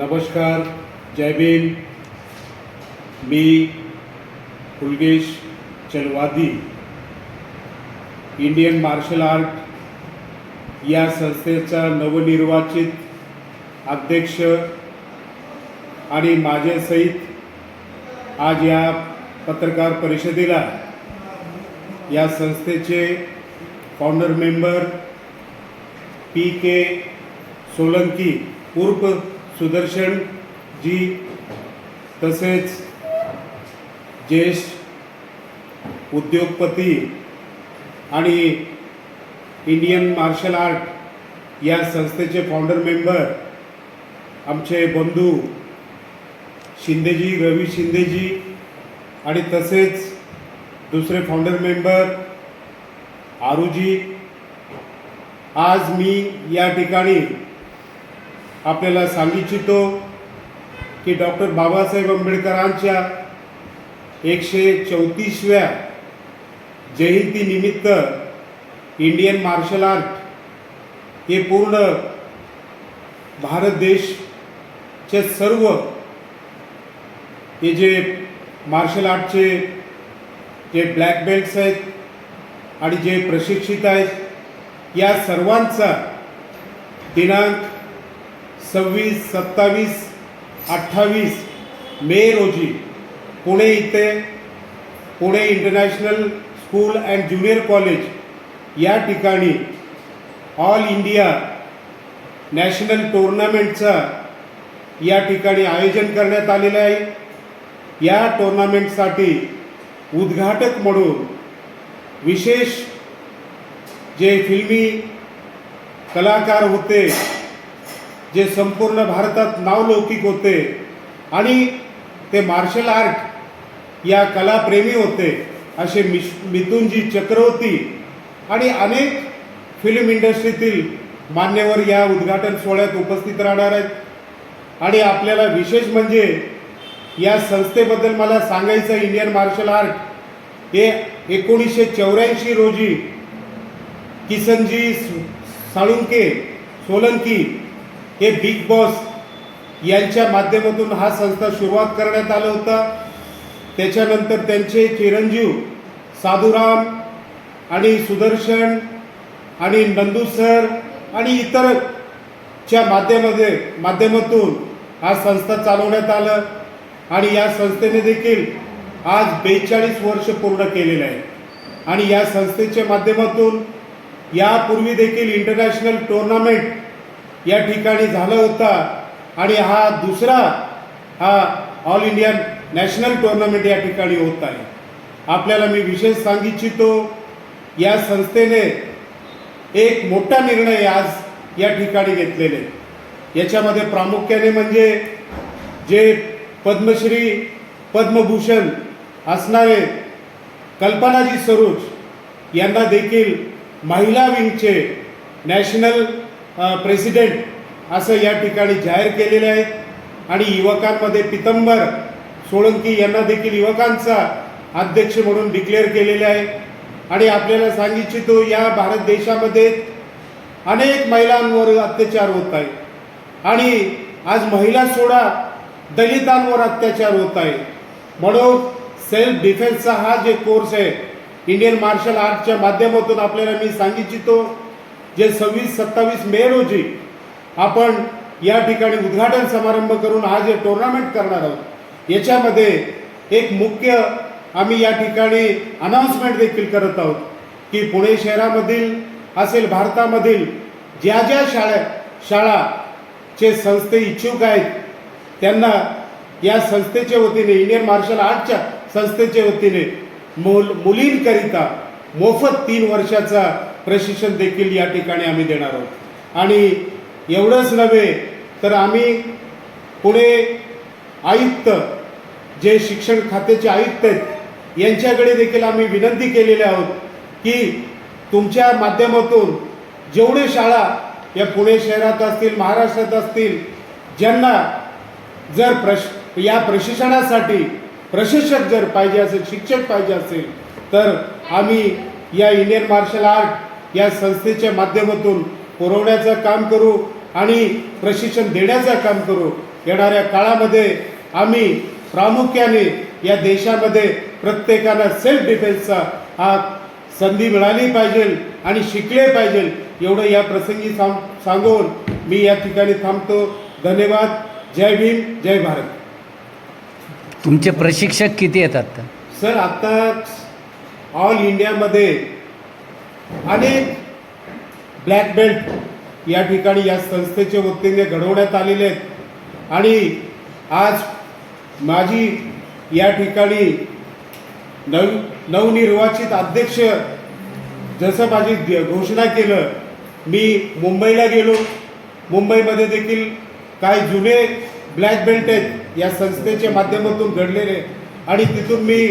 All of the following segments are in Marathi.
नमस्कार जय भीम. मी Kulgesh Chalwadi Indian martial art या संस्थेचा नवनिर्वाचित अध्यक्ष आणि माझ्यासहित आज या पत्रकार परिषदेला या संस्थेचे founder member P K Solanki उर्फ सुदर्शन जी तसेच ज्येष्ठ उद्योगपती आणि इंडियन मार्शल आर्ट या संस्थेचे फाउंडर मेंबर आमचे बंधू शिंदेजी रवी शिंदेजी आणि तसेच दुसरे फाउंडर मेंबर आरुजी. आज मी या ठिकाणी आपल्याला सांगू इच्छितो की डॉक्टर बाबासाहेब आंबेडकरांच्या एकशे चौतीसव्या जयंतीनिमित्त इंडियन मार्शल आर्ट हे पूर्ण भारत देशचे सर्व हे जे मार्शल आर्टचे जे ब्लॅक बेल्ट्स आहेत आणि जे प्रशिक्षित आहेत या सर्वांचा दिनांक सव्वीस सत्तावीस अठ्ठावीस मे रोजी पुणे इथे Pune international school and junior college या ठिकाणी ऑल इंडिया नॅशनल टोर्नामेंटचं या ठिकाणी आयोजन करण्यात आलेलं आहे. या टोर्नामेंटसाठी उद्घाटक म्हणून विशेष जे फिल्मी कलाकार होते जे संपूर्ण भारतात नावलौकिक होते आणि ते मार्शल आर्ट या कलाप्रेमी होते असे मिश मिथुनजी चक्रवर्ती आणि अनेक फिल्म इंडस्ट्रीतील मान्यवर या उद्घाटन सोहळ्यात उपस्थित राहणार आहेत. आणि आपल्याला विशेष म्हणजे या संस्थेबद्दल मला सांगायचं इंडियन मार्शल आर्ट हे एकोणीसशे चौऱ्याऐंशी रोजी किसनजी साळुंके सोलंकी हे बिग बॉस यांच्या माध्यमातून हा संस्था सुरुवात करण्यात आलं होतं. त्याच्यानंतर त्यांचे चिरंजीव साधुराम आणि सुदर्शन आणि नंदू सर आणि इतरच्या माध्यमामध्ये माध्यमातून हा संस्था चालवण्यात आलं. आणि या संस्थेने देखील आज बेचाळीस वर्ष पूर्ण केलेलं आहे. आणि या संस्थेच्या माध्यमातून यापूर्वी देखील इंटरनॅशनल टुर्नामेंट या ठिकाणी झाला होता. आणि हा दुसरा हा ऑल इंडिया नॅशनल टुर्नामेंट या ठिकाणी होत आहे. आपल्याला मी विशेष सांगू इच्छितो या संस्थेने एक मोठा निर्णय आज या ठिकाणी घेतलेले. याच्यामध्ये प्रामुख्याने म्हणजे जे पद्मश्री पद्मभूषण असणारे कल्पनाजी सरोज यांना देखील महिला विंगचे नॅशनल प्रेसिडेंट असं या ठिकाणी जाहीर केलेले आहेत आणि युवकांमध्ये पितंबर सोळंकी यांना देखील युवकांचा अध्यक्ष म्हणून डिक्लेअर केलेले आहे. आणि आपल्याला सांगितलं इच्छितो या भारत देशामध्ये अनेक महिलांवर अत्याचार होत आहे. आणि आज महिला सोडा दलितांवर अत्याचार होत आहे. म्हणून सेल्फ डिफेन्सचा हा जे कोर्स आहे इंडियन मार्शल आर्टच्या माध्यमातून आपल्याला मी सांगितलं इच्छितो जे सव्वीस सत्तावीस मे रोजी आपण या ठिकाणी उद्घाटन समारंभ करून आज हे टुर्नामेंट करणार आहोत. याच्यामध्ये एक मुख्य आम्ही या ठिकाणी अनाऊन्समेंट देखील करत आहोत की पुणे शहरामधील असेल भारतामधील ज्या ज्या शाळा शाळाचे संस्थे इच्छुक आहेत त्यांना या संस्थेच्या वतीने इंडियन मार्शल आर्टच्या संस्थेच्या वतीने मुल मुलींकरिता मोफत तीन वर्षाचा प्रशिक्षण देखील या ठिकाणी आम्ही देणार आहोत. आणि एवढंच नव्हे तर आम्ही पुणे आयुक्त जे शिक्षण खात्याचे आयुक्त आहेत यांच्याकडे देखील आम्ही विनंती केलेली आहोत की तुमच्या माध्यमातून जेवढे शाळा या पुणे शहरात असतील महाराष्ट्रात असतील ज्यांना जर प्रश या प्रशिक्षणासाठी प्रशिक्षक जर पाहिजे असेल शिक्षक पाहिजे असेल तर आम्ही या इंडियन मार्शल आर्ट या संस्थेच्या माध्यमातून पुरवण्याचं काम करू आणि प्रशिक्षण देण्याचं काम करू. येणाऱ्या काळामध्ये आम्ही प्रामुख्याने या देशामध्ये प्रत्येकाला सेल्फ डिफेन्सचा हा संधी मिळाली पाहिजे आणि शिकले पाहिजे एवढं या प्रसंगी सांग सांगून मी या ठिकाणी थांबतो. धन्यवाद. जय भीम जय भारत. तुमचे प्रशिक्षक किती येतात सर आता ऑल इंडियामध्ये अनेक ब्लॅक बेल्ट या ठिकाणी या संस्थेच्या वतीने घडवण्यात आलेले आहेत. आणि आज माझी या ठिकाणी नव नवनिर्वाचित अध्यक्ष जसं माझी घोषणा केलं मी मुंबईला गेलो. मुंबईमध्ये देखील काही जुने ब्लॅक बेल्ट आहेत या संस्थेच्या माध्यमातून घडलेले. आणि तिथून मी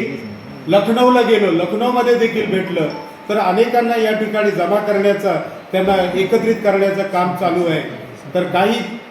लखनौला गेलो. लखनौमध्ये देखील भेटलं. तर अनेकांना या ठिकाणी जमा करण्याचा त्यांना एकत्रित करण्याचं काम चालू आहे. तर काही